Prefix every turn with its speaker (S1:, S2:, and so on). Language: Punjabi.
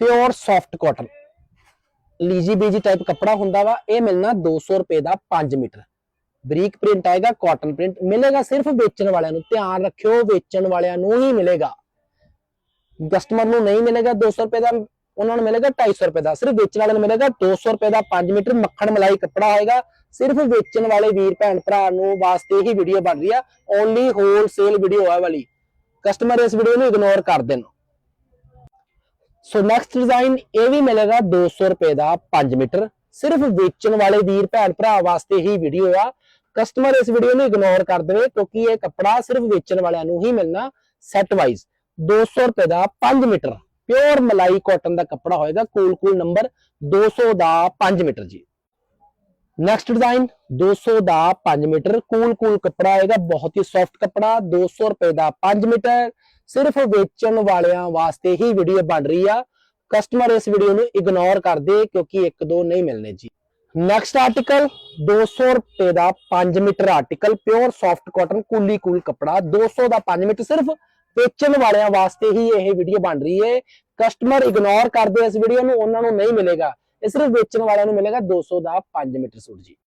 S1: ਪਿਓਰ ਸੌਫਟ ਕਾਟਨ ਲੀਜੀ ਬੀਜੀ ਟਾਈਪ ਕੱਪੜਾ ਹੁੰਦਾ ਵਾ, ਇਹ ਮਿਲਣਾ 200 ਰੁਪਏ ਦਾ 5 ਮੀਟਰ। ਬਰੀਕ ਪ੍ਰਿੰਟ ਆਏਗਾ ਕਾਟਨ ਪ੍ਰਿੰਟ ਮਿਲੇਗਾ ਸਿਰਫ ਵੇਚਣ ਵਾਲਿਆਂ ਨੂੰ। ਧਿਆਨ ਰੱਖਿਓ, ਵੇਚਣ ਵਾਲਿਆਂ ਨੂੰ ਹੀ ਮਿਲੇਗਾ। ਕਸਟਮਰ ਨੂੰ ਨਹੀਂ ਮਿਲੇਗਾ 200 ਰੁਪਏ ਦਾ, ਉਹਨਾਂ ਨੂੰ ਮਿਲੇਗਾ 250 ਰੁਪਏ ਦਾ। ਸਿਰਫ ਵੇਚਣ ਵਾਲਿਆਂ ਨੂੰ ਮਿਲੇਗਾ 200 ਰੁਪਏ ਦਾ 5 ਮੀਟਰ ਮੱਖਣ ਮਲਾਈ ਕੱਪੜਾ ਹੋਏਗਾ ਸਿਰਫ ਵੇਚਣ ਵਾਲੇ ਵੀਰ ਭੈਣ ਭਰਾ ਨੂੰ ਵਾਸਤੇ ਹੀ ਵੀਡੀਓ ਬਣ ਰਹੀ ਆ। ਓਨਲੀ ਹੋਲਸੇਲ ਵੀਡੀਓ ਆ ਵਾਲੀ। ਕਸਟਮਰ ਇਸ ਵੀਡੀਓ ਨੂੰ ਇਗਨੋਰ ਕਰ ਦੇਣ। ਸੋ ਨੈਕਸਟ ਡਿਜ਼ਾਈਨ ਇਹ ਵੀ ਮਿਲੇਗਾ 200 ਰੁਪਏ ਦਾ 5 ਮੀਟਰ। ਸਿਰਫ ਵੇਚਣ ਵਾਲੇ ਵੀਰ ਭੈਣ ਭਰਾ ਵਾਸਤੇ ਹੀ ਵੀਡੀਓ ਆ। ਕਸਟਮਰ ਇਸ ਵੀਡੀਓ ਨੂੰ ਇਗਨੋਰ ਕਰ ਦੇਵੇ ਕਿਉਂਕਿ ਇਹ ਕੱਪੜਾ ਸਿਰਫ ਵੇਚਣ ਵਾਲਿਆਂ ਨੂੰ ਹੀ ਮਿਲਣਾ ਸੈੱਟ ਵਾਈਜ਼ 200 ਰੁਪਏ ਦਾ 5 ਮੀਟਰ। ਪਿਓਰ ਮਲਾਈ ਕਾਟਨ ਦਾ ਕੱਪੜਾ ਹੋਏਗਾ। ਕੂਲ ਕੂਲ ਨੰਬਰ 200 ਦਾ 5 ਮੀਟਰ ਜੀ। ਨੈਕਸਟ ਡਿਜ਼ਾਈਨ 200 ਦਾ 5 ਮੀਟਰ ਕੂਲ ਕੂਲ ਕੱਪੜਾ ਆਏਗਾ ਬਹੁਤ ਹੀ ਸੌਫਟ ਕੱਪੜਾ 200 ਰੁਪਏ ਦਾ 5 ਮੀਟਰ ਸਿਰਫ ਵੇਚਣ ਵਾਲਿਆਂ ਵਾਸਤੇ ਹੀ ਵੀਡੀਓ ਬਣ ਰਹੀ ਆ ਕਸਟਮਰ ਇਸ ਵੀਡੀਓ ਨੂੰ ਇਗਨੋਰ ਕਰ ਕਿਉਂਕਿ ਇੱਕ ਦੋ ਨਹੀਂ ਮਿਲਨੇ ਜੀ ਨੈਕਸਟ ਆਰਟੀਕਲ 200 ਰੁਪਏ ਦਾ 5 metre article pure soft cotton ਕੂਲੀ ਕੂਲ ਕੱਪੜਾ 200 ਦਾ 5 ਮੀਟਰ ਸਿਰਫ ਵੇਚਣ ਵਾਲਿਆਂ ਵਾਸਤੇ ਹੀ ਇਹ ਵੀਡੀਓ ਬਣ ਰਹੀ ਹੈ ਕਸਟਮਰ ਇਗਨੋਰ ਕਰਦੇ ਇਸ ਵੀਡੀਓ ਨੂੰ ਉਹਨਾਂ ਨੂੰ ਨਹੀਂ ਮਿਲੇਗਾ ਇਹ ਸਿਰਫ ਵੇਚਣ ਵਾਲਿਆਂ ਨੂੰ ਮਿਲੇਗਾ 200 ਦਾ 5 ਮੀਟਰ ਸੂਟ ਜੀ।